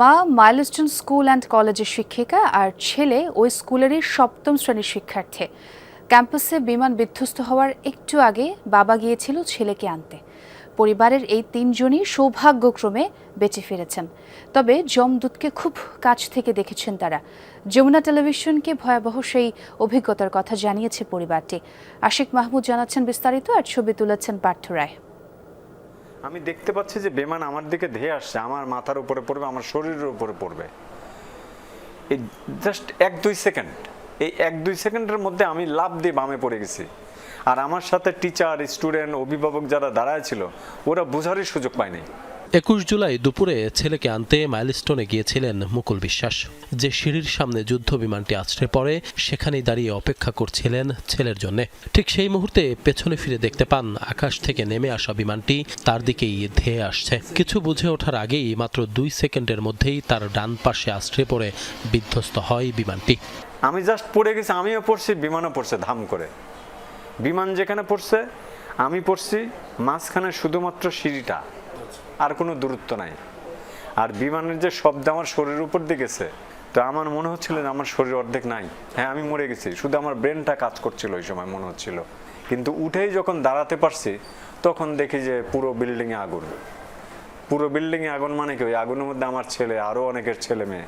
মা milestone school and কলেজের শিক্ষিকা আর ছেলে ওই স্কুলেরই সপ্তম শ্রেণির শিক্ষার্থী। ক্যাম্পাসে বিমান বিধ্বস্ত হওয়ার একটু আগে বাবা গিয়েছিল ছেলেকে আনতে। পরিবারের এই তিনজনই সৌভাগ্যক্রমে বেঁচে ফিরেছেন। তবে যমদূতকে খুব কাছ থেকে দেখেছেন তারা। যমুনা টেলিভিশনকে ভয়াবহ সেই অভিজ্ঞতার কথা জানিয়েছে পরিবারটি। আশিক মাহমুদ জানাচ্ছেন বিস্তারিত আর ছবি তুলেছেন পার্থ রায়। আমি দেখতে পাচ্ছি যে বেমান আমার দিকে ধেয়ে আসছে, আমার মাথার উপরে পড়বে, আমার শরীরের উপরে পড়বে। এই জাস্ট এক দুই সেকেন্ড, এই এক দুই সেকেন্ডের মধ্যে আমি লাভ দিয়ে বামে পড়ে গেছি। আর আমার সাথে টিচার স্টুডেন্ট অভিভাবক যারা দাঁড়ায় ছিল, ওরা বোঝারই সুযোগ পায়নি। একুশ জুলাই দুপুরে ছেলেকে আনতে মাইলস্টোনে গিয়েছিলেন মুকুল বিশ্বাস। যে সিঁড়ির সামনে যুদ্ধ বিমানটি আছড়ে পড়ে, সেখানেই দাঁড়িয়ে অপেক্ষা করছিলেন ছেলের জন্য। ঠিক সেই মুহূর্তে পেছনে ফিরে দেখতে পান, আকাশ থেকে নেমে আসা বিমানটি তার দিকেই ধেয়ে আসছে। কিছু বুঝে ওঠার আগেই মাত্র দুই সেকেন্ডের মধ্যেই তার ডান পাশে আছড়ে পড়ে বিধ্বস্ত হয় বিমানটি। আমি জাস্ট পড়ে গেছি, আমিও পড়ছি, বিমানও পড়ছে, ধাম করে। বিমান যেখানে পড়ছে, আমি পড়ছি, মাঝখানে শুধুমাত্র সিঁড়িটা। আর কোনো দূরত্ব নাই। আর বিমানের যে শব্দ আমার শরীরের উপর দিয়ে গেছে, তো আমার মনে হচ্ছিল যে আমার শরীর অর্ধেক নাই। হ্যাঁ আমি মরে গেছি, শুধু আমার ব্রেনটা কাজ করছিল ওই সময়, মনে হচ্ছিল। কিন্তু উঠেই যখন দাঁড়াতে পারছি, তখন দেখি যে পুরো বিল্ডিংয়ে আগুন। পুরো বিল্ডিংয়ে আগুন মানে কি? ওই আগুনের মধ্যে আমার ছেলে আরও অনেকের ছেলে মেয়ে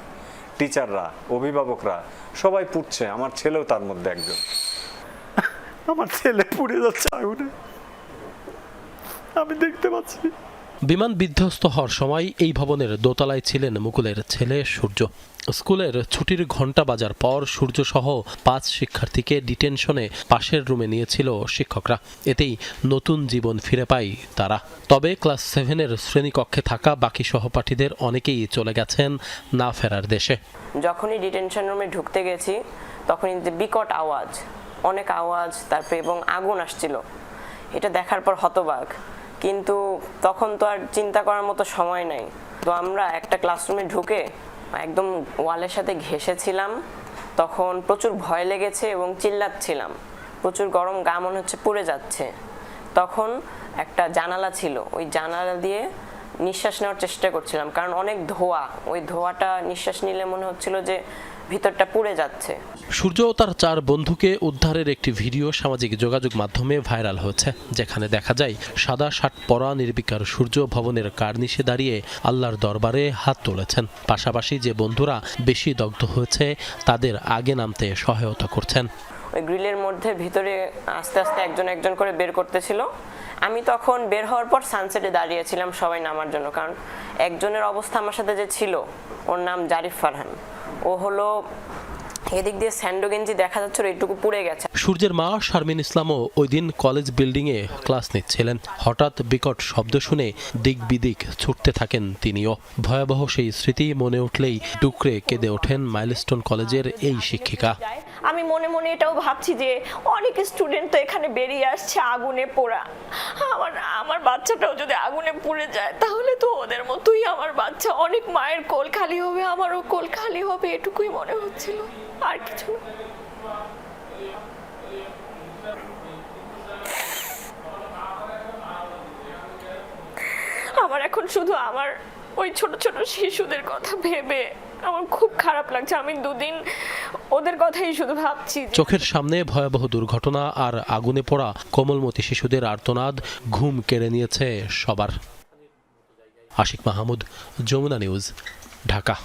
টিচাররা অভিভাবকরা, সবাই পুড়ছে, আমার ছেলেও তার মধ্যে একজন। আমার ছেলে পুড়ে যাচ্ছে আগুনে। আমি দেখতে পাচ্ছি। বিমান বিধ্বস্ত হওয়ার সময় এই ভবনের দোতলায় ছিলেন মুকুলের ছেলে সূর্য। স্কুলের ছুটির ঘণ্টা বাজার পর সূর্য সহ পাঁচ শিক্ষার্থীকে ডিটেনশনে পাশের রুমে নিয়েছিল শিক্ষকরা। এতেই নতুন জীবন ফিরে পায় তারা। তবে ক্লাস সেভেনের শ্রেণীকক্ষে থাকা বাকি সহপাঠীদের অনেকেই চলে গেছেন না ফেরার দেশে। যখনই ডিটেনশন রুমে ঢুকতে গেছি, তখনই বিকট আওয়াজ, অনেক আওয়াজ, তারপরে এবং আগুন আসছিল। এটা দেখার পর হতবাক। কিন্তু তখন তো আর চিন্তা করার মতো সময় নেই। তো আমরা একটা ক্লাসরুমে ঢুকে একদম ওয়ালের সাথে ঘেসেছিলাম তখন প্রচুর ভয় লেগেছে এবং চিল্লাচ্ছিলাম। প্রচুর গরম গা মনে হচ্ছে পুড়ে যাচ্ছে। তখন একটা জানালা ছিল। ওই জানালা দিয়ে নিঃশ্বাস নেওয়ার চেষ্টা করছিলাম। কারণ অনেক ধোয়া। ওই ধোয়াটা নিঃশ্বাস নিলে মনে হচ্ছিল যে ভিতরটা পুড়ে যাচ্ছে। সূর্য ও তার চার বন্ধুকে উদ্ধারের একটি ভিডিও সামাজিক যোগাযোগ মাধ্যমে ভাইরাল হয়েছে যেখানে দেখা যায় সাদা শার্ট পরা নির্বিকার সূর্য ভবনের কার্নিশে দাঁড়িয়ে আল্লাহর দরবারে হাত তুলেছেন। পাশাপাশি যে বন্ধুরা বেশি দগ্ধ হয়েছে তাদের আগে নামতে সহায়তা করছেন। ওই গ্রিলের মধ্যে ভিতরে আস্তে আস্তে একজন একজন করে বের করতেছিল। আমি তখন বের হওয়ার পর সানসেটে দাঁড়িয়েছিলাম সবাই নামার জন্য কারণ একজনের অবস্থা আমার সাথে যে ছিল ওর নাম জারিফ ফারহান। ও হলো এদিক দিয়ে স্যান্ডো গেঞ্জি দেখা যাচ্ছিল এইটুকু পুড়ে গেছে। সূর্যের মা শারমিন ইসলামও ওই দিন কলেজ বিল্ডিংয়ে ক্লাস নিচ্ছিলেন। হঠাৎ বিকট শব্দ শুনে দিক বিদিক ছুটতে থাকেন তিনিও। ভয়াবহ সেই স্মৃতি মনে উঠলেই টুকরে কেঁদে ওঠেন মাইলস্টোন কলেজের এই শিক্ষিকা। আমি মনে মনে এটাও ভাবছি যে অনেক স্টুডেন্ট তো এখানে বেরিয়ে আসছে আগুনে পোড়া। আমার আমার বাচ্চাটাও যদি আগুনে পুড়ে যায়, তাহলে তো ওদের মতোই আমার বাচ্চা। অনেক মায়ের কোল খালি হবে, আমারও কোল খালি হবে, এটুকুই মনে হচ্ছিল। আর কিছু না। আমার এখন শুধু আমার ওই ছোট ছোট শিশুদের কথা ভেবে আমার খুব খারাপ লাগছে। আমি দুদিন ওদের কথাই শুধু ভাবছি চোখের সামনে ভয়াবহ দুর্ঘটনা আর আগুনে পোড়া কোমলমতি শিশুদের আর্তনাদ ঘুম কেড়ে নিয়েছে সবার। আশিক মাহমুদ, যমুনা নিউজ, ঢাকা।